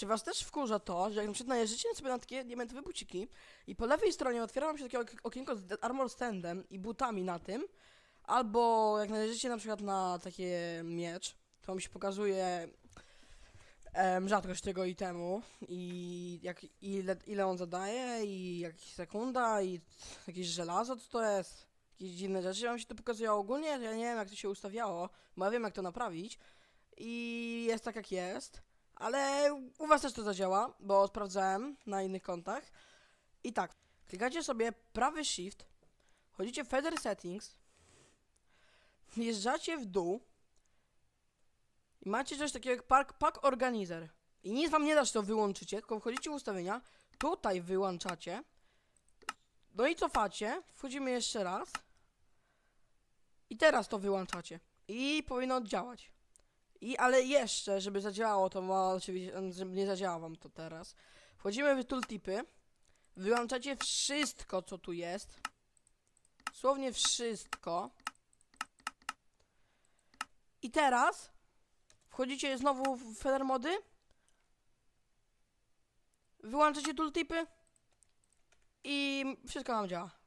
Czy was też wkurza to, że jak na przykład najeżdżycie sobie na takie diamentowe buciki i po lewej stronie otwiera wam się takie ok- okienko z armor standem i butami na tym, albo jak najeżdżycie na przykład na takie miecz, to mi się pokazuje em, rzadkość tego itemu i jak, ile, ile on zadaje i jak sekunda i jakieś żelazo, co to jest? Jakieś dziwne rzeczy wam się to pokazuje ogólnie, ja nie wiem jak to się ustawiało, bo ja wiem jak to naprawić. I jest tak jak jest, ale u was też to zadziała, bo sprawdzałem na innych kontach. I tak, klikacie sobie prawy shift, chodzicie w Feather Settings, wjeżdżacie w dół i macie coś takiego jak Pack, pack Organizer. I nic wam nie da, że to wyłączycie, tylko wchodzicie w ustawienia, tutaj wyłączacie, no i cofacie, wchodzimy jeszcze raz i teraz to wyłączacie. I powinno działać. I ale jeszcze, żeby zadziałało to, ma oczywiście, żeby nie zadziałało wam to teraz. Wchodzimy w tooltipy, wyłączacie wszystko, co tu jest. Słownie wszystko. I teraz wchodzicie znowu w Feather mody. Wyłączacie tooltipy i wszystko nam działa.